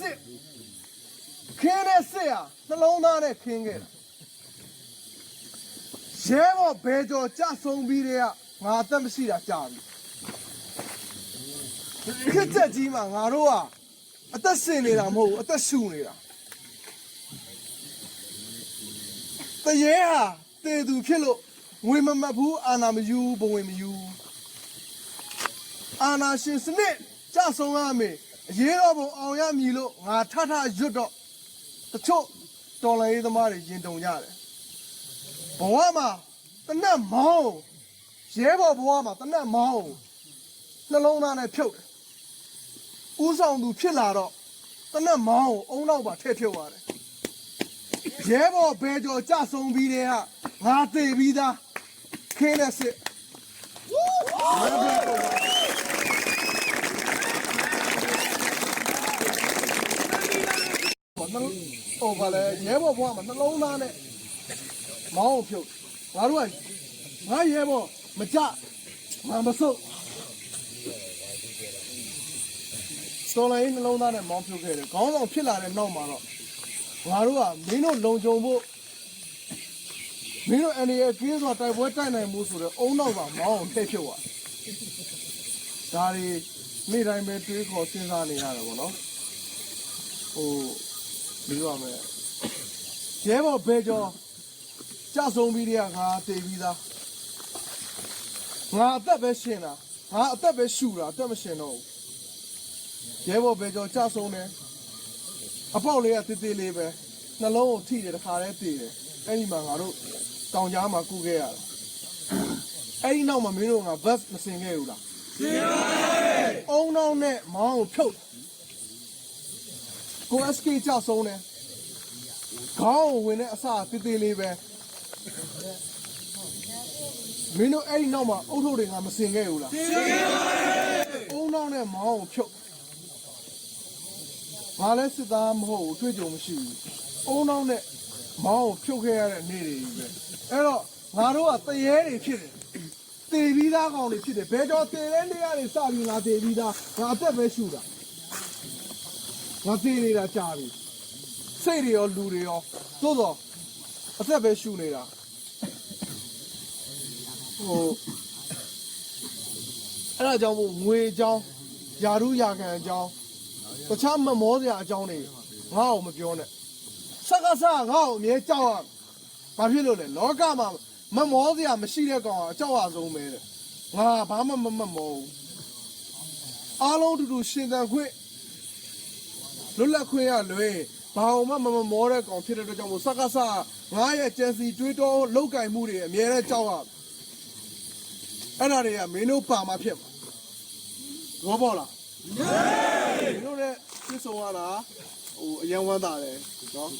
စစ်ခင်းတဲ့စစ်ဟာနှလုံးသားနဲ့ခင်းခဲ့တာရဲဘော်ဘယ်ကျော်ကြဆုံးပြီးတဲ့ကငါအသက်မရှိတာကြာပြီခစ်ချက်ကြီးမှာငါတို့ကအသက်ရှင်နေတာမဟုတ်ဘူးအသက်ရှူနေတာတရေဟာတည်သူဖြစ်လို့ငွေမမတ်ဘူးအာနာမယူဘဝင်မယူအာနာရှင်စနစ်ကြဆုံးရမယ် အရေးတော်ပုံအောင်ရမည်လို့ငါထထရွတ်တော့တချို့တော်လိုင်းရေးသမားတွေရင်တုံကြတယ်ဘဝမှာတနတ်မောင်းရဲဘော်ဘဝမှာတနတ်မောင်းနှလုံးသားနဲ့ဖြုတ်တယ်ဦးဆောင်သူဖြစ်လာတော့တနတ်မောင်းကိုအုံနောက်ပါထည့်ဖြုတ်ရတယ်ရဲဘော်ဘဲကျော်ကြဆုံးပြီးတဲ့ကငါသေပြီးသားခင်းတဲ့စစ်ဝမ်းပြတ်တော့ပါဟောနှလုံး ဟိုပါလေရဲဘော်ဘဝမှာနှလုံးသားနဲ့မောင်းကိုဖြုတ်ငါတို့ကငါရဲဘော်မကြငါမဆုတ်စော်လိုင်းနှလုံးသားနဲ့မောင်းဖြုတ်ခဲ့တယ်ခေါင်းဆောင်ဖြစ်လာတဲ့နောက်မှာတော့ငါတို့ကမင်းတို့လုံခြုံဖို့မင်းတို့အနေနဲ့ကင်းစွာတိုက်ပွဲတိုက်နိုင်မှုဆိုတော့အုံနောက်ကမောင်းအောင်ထည့်ဖြုတ်သွားဒါတွေနေ့တိုင်းပဲတွေးခေါ်စဉ်းစားနေရတယ်ပေါ့နော်ဟို ပြီးတော့မယ်ရဲဘော်ဘဲကျော်ကြဆုံးပြီးတဲ့ကငါတည်ပြီးသားငါအသက်ပဲရှင်တာငါအသက်ပဲရှူတာအသက်မရှင်တော့ဘူးရဲဘော်ဘဲကျော်ကြဆုံးတယ်အပေါက်လေးကတေးသေးလေးပဲနှလုံးကိုထိတယ်တစ်ခါတည်းတည်တယ်အဲ့ဒီမှာငါတို့တောင်ကြားမှာကုခဲ့ရတာအဲ့ဒီနောက်မှာမင်းတို့ကဘတ်မစင်ခဲ့ဘူးလားစင်ပါတယ်အုံနောက်နဲ့မောင်းကိုဖြုတ် ကို SK ကြဆုံးတယ်ခေါင်းကိုဝင်တဲ့အစတေးသေးလေးပဲမင်းတို့အဲ့ဒီနောက်မှာအုတ်ထုတ်တွေကမစင်ခဲ့ဘူးလားစင်ခဲ့ပါတယ်အုံနောက်နဲ့မောင်းကိုဖြုတ်ဘာလဲစစ်သားမဟုတ်ဘူးတွေ့ကြုံမရှိဘူးအုံနောက်နဲ့မောင်းကိုဖြုတ်ခဲ့ရတဲ့နေ့တွေကြီးပဲအဲ့တော့ငါတို့ကတရေတွေဖြစ်တယ်တေပြီးသားကောင်တွေဖြစ်တယ်ဘယ်တော့တေတဲ့နေရာတွေစပြီးငါတေပြီးသားငါအသက်ပဲရှူတာ ငါတေနေတာကြာပြီစိတ်တွေရောလူတွေရောသို့တော့အသက်ပဲရှူနေတာဟိုအဲ့ဒါကြောင့်မို့ငွေအကြောင်းယာရုယာခံအကြောင်းတခြားမမောစရာအကြောင်းတွေငါ့ကိုမပြောနဲ့စကားစငါ့ကိုအမြဲကြောက်ရဘာဖြစ်လို့လဲလောကမှာမမောစရာမရှိတဲ့ကောင်ကအကြောက်အဆုံးပဲတဲ့ငါဘာမှမမမောဘူးအားလုံးတူတူရှင်သန်ခွင့် လွတ်လပ်ခွင့်ရလွယ်ဘာမှမမမောတဲ့ကောင်ဖြစ်တဲ့အတွက်ကြောင့်မို့စကားစငါရဲ့ကျန်စီတွေးတောလောက်ကင်မှုတွေအမြဲတမ်းကြောက်ရအဲ့ဒါတွေကမင်းတို့ပါမှာဖြစ်မှာဘောပေါ်လားမင်းတို့လည်းပြစ်ဆုံးရတာဟိုအရန်ဝမ်းသာတယ်နော်